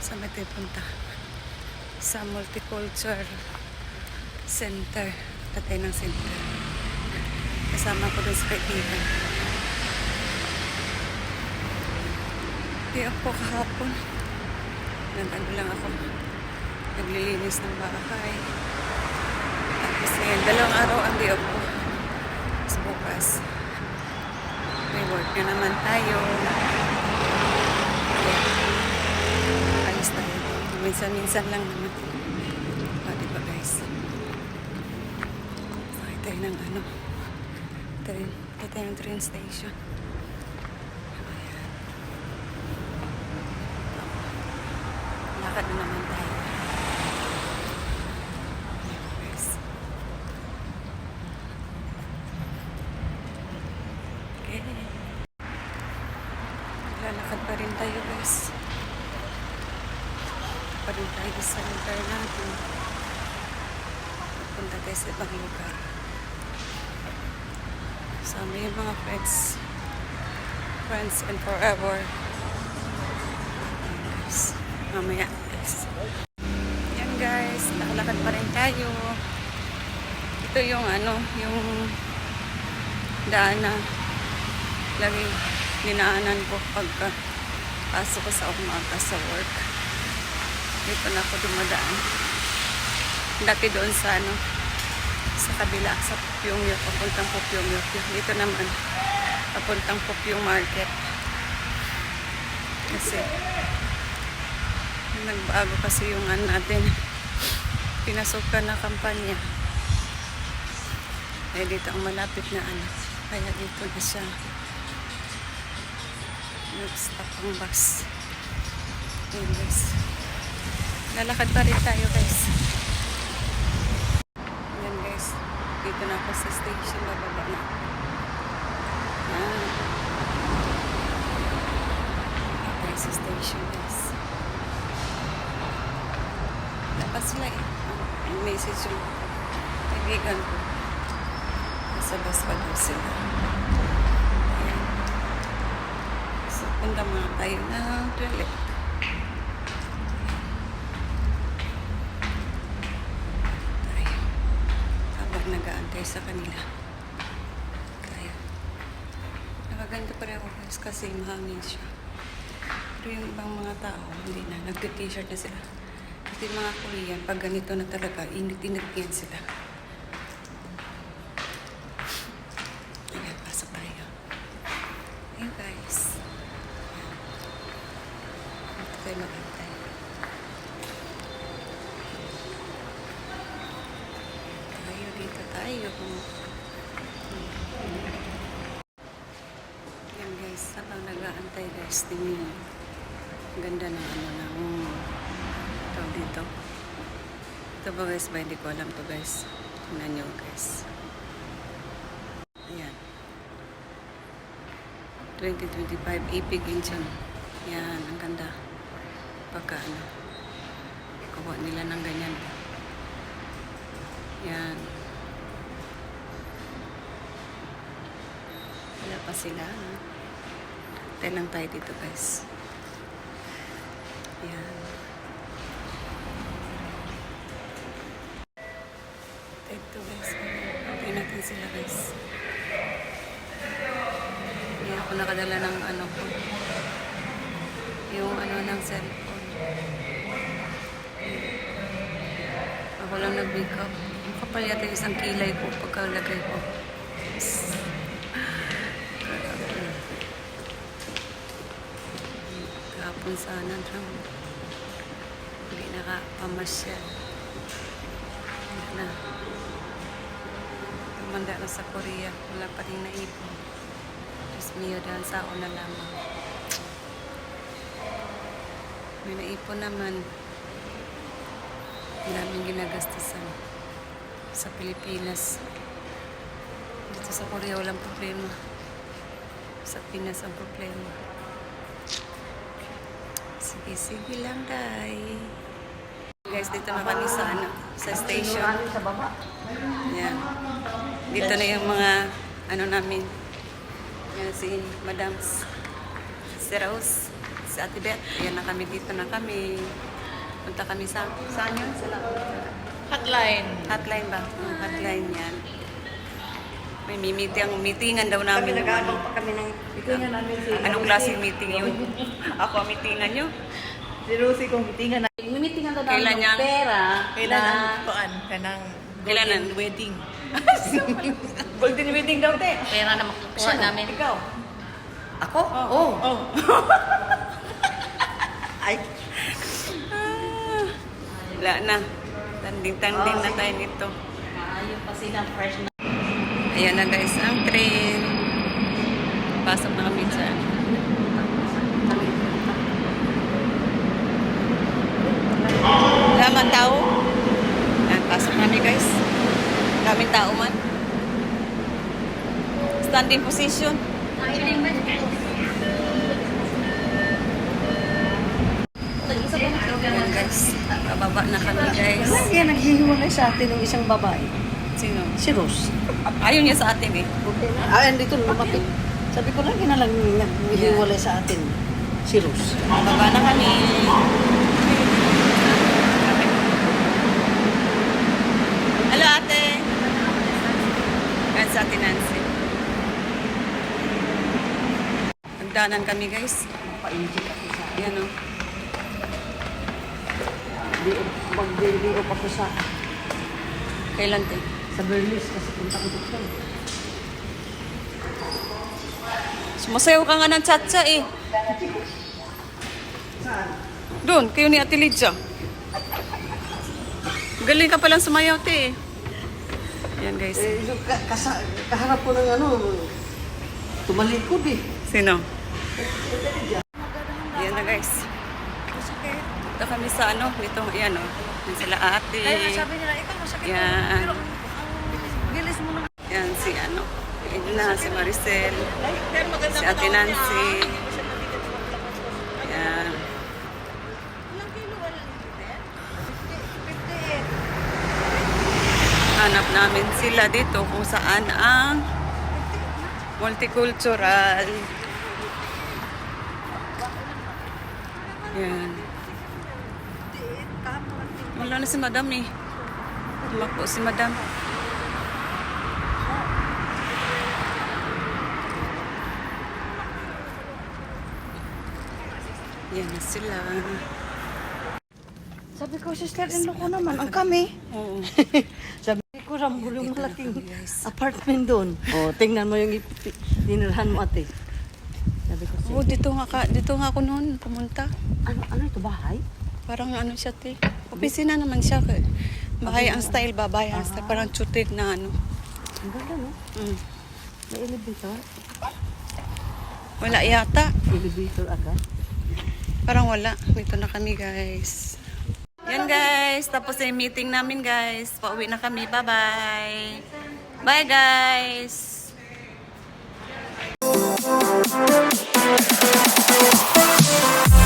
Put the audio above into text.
sa may punta. Sa multicultural center. Tatay ng center. Kasama ko dun sa kaibigan. Di ako kahapon. Nag-ano lang ako. Naglilinis ng bahay. Tapos ngayon dalawang araw ang di ako bukas may work na naman tayo ayos tayo minsan-minsan lang naman. O diba guys? Sakit tayo ng ano? Train tayo tayo ng train station. Ayan. lakad na naman tayo Ayan, guys okay Lalakad pa rin tayo guys. Pa rin tayo sa lugar natin. Sa ibang lugar. Sama yung mga friends. Friends and forever. Ayan, guys. Mamaya guys. Yan guys. Nakalakad pa rin tayo. Ito yung ano, yung daan na lagi dinaanan ko pagka pasok ko sa umaga sa work. Dito na ako dumadaan. Dati doon sa ano, sa kabila, sa Pupyongyo, papuntang Pupyongyo. Dito naman, papuntang Pupyong Market. Kasi, nagbago kasi yung ano natin, pinasukan na kampanya. Eh, dito ang malapit na ano. Kaya dito na siya nag-stop ang bus. Guys. Lalakad pa rin tayo guys. Ayan guys. Dito na ako sa station. Bababa na. Ayan. Okay, sa station guys. Dapat sila eh. Ang message yung kaibigan ko. Nasa bus pa daw sila. Ayan. So, punta muna tayo ng toilet. Tayo. Habang nag-aantay sa kanila. Tayo. Nakaganda pa rin ako guys kasi mahangin siya. Pero yung ibang mga tao, hindi na. Nag-t-shirt na sila. Kasi mga Korean, pag ganito na talaga, init-init yan sila. Ayan, pasok tayo. Ayun guys. Ito tayo makantay. Tayo tayo. Yan guys, habang nag-aantay guys, tingin ganda ng ano ng tawag dito. Ito ba guys ba? Hindi ko alam to guys. Tingnan nyo guys. Ayan. 2025 Epic Incheon. Yan, ang ganda. Pagka ano, kuha nila ng ganyan. Yan. Wala pa sila. Tayo lang tayo dito guys. Yan. Take two guys. Tayo natin sila guys. Hindi ako nakadala ng ano ko. Yung ano ng cellphone. Ako lang nag-make up. Ang kapal yata isang kilay ko pagkalagay ko. Kahapon sana drum. Hindi nakapamasyal. Wala na. Tumanda na sa Korea. Wala pa rin naipon. Diyos mio, dahil sa na lamang. May naipon naman. Ang daming ginagastusan sa Pilipinas. Dito sa Korea walang problema. Sa Pinas ang problema. Sige, sige lang, day. Guys, dito na kami sa ano, sa station. Yan. Dito na yung mga ano namin. Yan si Madams. si Rose, si Ate Beth. Ayan na kami, dito na kami. Punta kami sa, saan yun? Sa la- Hotline. hotline ba? Hotline yan. May meeting, meetingan daw namin. Nag-aabang pa kami ng... Ito nga namin si... Anong klaseng meeting yun? Ako ang meetingan nyo. Si Rosie kung mitingan na... Mimitingan daw Kailan namin yan? ng pera Kailan na... ang kuan kanang Kailanan? golden wedding? Golden wedding daw, te. Pera na makukuha namin. Ikaw. Ako? Oo. Oh. Ay, Ah, wala na. Tanding-tanding na tayo nito. Ayun pa sila fresh na. Ayan na guys, ang train. Pasok na kami. Wala man tao. Ayan, pasok na kami guys. Daming tao man. Standing position. Ayan guys, bababa na kami guys. Kaya naghihiwalay sa atin ng isang babae. Sino? Si Rose. Ayaw niya sa atin eh. Ah, andito lumapit. Sabi ko lagi na lang naghihiwalay sa atin. Si Rose. Bababa na kami. Hello ate. Yan sa ate Nancy. Nagdanan kami guys. Painjik ako sa... Yan o. Mag-video pa ko sa... Kailan te? Sa Berlis kasi punta ko dito. Sumasayaw ka nga ng chatsa eh. Doon, kayo ni Ate Lydia. Galing ka palang sumayaw te eh. Yan guys. Eh, yung ka- kasa, kaharap ko ng ano, tumalikod eh. Sino? Yan na guys. Dito kami sa ano, dito, yan o. Yan sila ate. nila ikaw masakit. Yan. Bilis mo na. Yan si ano. Yun na, si Maricel. Si Ate Nancy. Yan. Hanap namin sila dito kung saan ang multicultural. Yan. Wala na si Madam eh. Tumakbo si Madam. Yan na sila. Sabi ko, sister-in-law ko naman, ang kami. Oo. Sabi ko, rambol yung malaking apartment doon. O, tingnan mo yung dinirhan mo ate. Sabi ko, Oo, dito nga, ka, dito nga ako noon pumunta. ano, ano ito, bahay? Parang ano siya, te. Opisina naman siya. eh. Bahay ang style ba? Bahay ang style. Parang chutik na ano. Ang ganda, no? Mm. May elevator. Wala yata. Elevator agad. Parang wala. Dito na kami, guys. Yan, guys. Tapos yung meeting namin, guys. Pauwi na kami. Bye-bye. Bye, guys. Thank